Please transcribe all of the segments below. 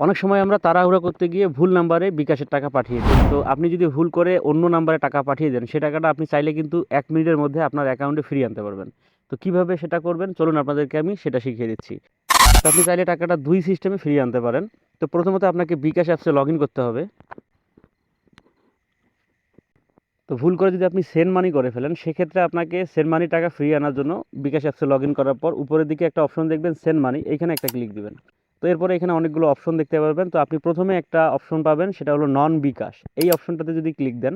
অনেক সময় আমরা তাড়াহুড়া করতে গিয়ে ভুল নাম্বারে বিকাশের টাকা পাঠিয়ে দিই। তো আপনি যদি ভুল করে অন্য নাম্বারে টাকা পাঠিয়ে দেন সে টাকাটা আপনি চাইলে কিন্তু এক মিনিটের মধ্যে আপনার অ্যাকাউন্টে ফিরিয়ে আনতে পারবেন। তো কীভাবে সেটা করবেন? চলুন আপনাদেরকে আমি সেটা শিখিয়ে দিচ্ছি। তো আপনি চাইলে টাকাটা দুই সিস্টেমে ফিরিয়ে আনতে পারেন। তো প্রথমত আপনাকে বিকাশ অ্যাপসে লগ করতে হবে। তো ভুল করে যদি আপনি সেন্ড মানি করে ফেলেন, সেক্ষেত্রে আপনাকে সেন্ড মানি টাকা ফ্রি আনার জন্য বিকাশ অ্যাপসে লগ করার পর উপরের দিকে একটা অপশন দেখবেন সেন্ড মানি এইখানে একটা ক্লিক দিবেন। তো এরপরে এখানে অনেকগুলো অপশন দেখতে পারবেন। তো আপনি প্রথমে একটা অপশন পাবেন, সেটা হলো নন বিকাশ এই অপশনটাতে যদি ক্লিক দেন,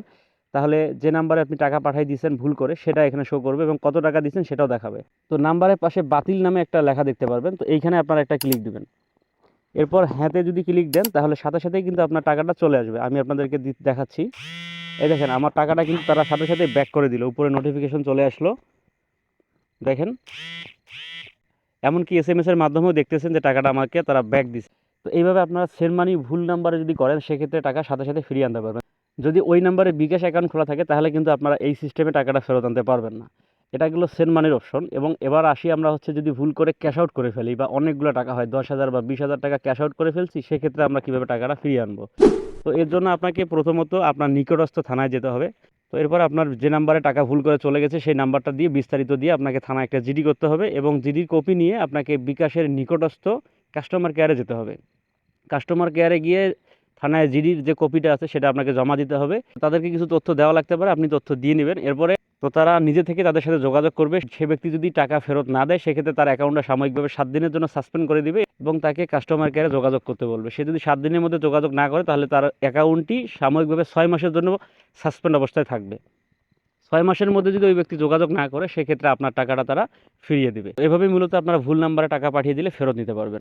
তাহলে যে নাম্বারে আপনি টাকা পাঠিয়ে দিয়েছেন ভুল করে, সেটা এখানে শো করবে এবং কত টাকা দিয়েছেন সেটাও দেখাবে। তো নাম্বারের পাশে বাতিল নামে একটা লেখা দেখতে পারবেন। তো এইখানে আপনারা একটা ক্লিক দেবেন। এরপর হ্যাঁতে যদি ক্লিক দেন, তাহলে সাথে সাথেই কিন্তু আপনার টাকাটা চলে আসবে। আমি আপনাদেরকে দেখাচ্ছি। এই দেখেন, আমার টাকাটা কিন্তু তারা সাথে সাথে ব্যাক করে দিল। উপরে নোটিফিকেশন চলে আসলো। দেখেন। এমনকি এস এম এর মাধ্যমেও দেখতেছেন যে টাকাটা আমাকে তারা ব্যাক দিচ্ছে তো এইভাবে আপনারা সেন্ড মানি ভুল নাম্বারে যদি করেন, সেক্ষেত্রে টাকা সাথে সাথে ফিরিয়ে আনতে পারবেন। যদি ওই নাম্বারে বিকাশ অ্যাকাউন্ট খোলা থাকে, তাহলে কিন্তু আপনারা এই সিস্টেমে টাকাটা ফেরত আনতে পারবেন না। এটা গেলো সেন্ড মানির অপশন এবং এবার আসি আমরা হচ্ছে যদি ভুল করে ক্যাশ আউট করে ফেলি বা অনেকগুলো টাকা হয়, দশ হাজার বা বিশ হাজার টাকা ক্যাশ আউট করে ফেলছি, সেক্ষেত্রে আমরা কীভাবে টাকাটা ফিরিয়ে আনব? তো এর জন্য আপনাকে প্রথমত আপনার নিকটস্থ থানায় যেতে হবে। তো এরপর আপনার যে নাম্বারে টাকা ভুল করে চলে গেছে, সেই নাম্বারটা দিয়ে বিস্তারিত দিয়ে আপনাকে থানায় একটা জিডি করতে হবে এবং জিডির কপি নিয়ে আপনাকে বিকাশের নিকটস্থ কাস্টমার কেয়ারে যেতে হবে। কাস্টমার কেয়ারে গিয়ে থানায় জিডির যে কপিটা আছে, সেটা আপনাকে জমা দিতে হবে। তাদেরকে কিছু তথ্য দেওয়া লাগতে পারে, আপনি তথ্য দিয়ে নেবেন। এরপরে তো তারা নিজে থেকে তাদের সাথে যোগাযোগ করবে। সে ব্যক্তি যদি টাকা ফেরত না দেয়, সেক্ষেত্রে তার অ্যাকাউন্টটা সাময়িকভাবে সাত দিনের জন্য সাসপেন্ড করে দিবে এবং তাকে কাস্টমার কেয়ারে যোগাযোগ করতে বলবে। সে যদি সাত দিনের মধ্যে যোগাযোগ না করে, তাহলে তার অ্যাকাউন্টটি সাময়িকভাবে ছয় মাসের জন্য সাসপেন্ড অবস্থায় থাকবে। ছয় মাসের মধ্যে যদি ওই ব্যক্তি যোগাযোগ না করে, সেক্ষেত্রে আপনার টাকাটা তারা ফিরিয়ে দেবে। এভাবেই মূলত আপনারা ভুল নাম্বারে টাকা পাঠিয়ে দিলে ফেরত নিতে পারবেন।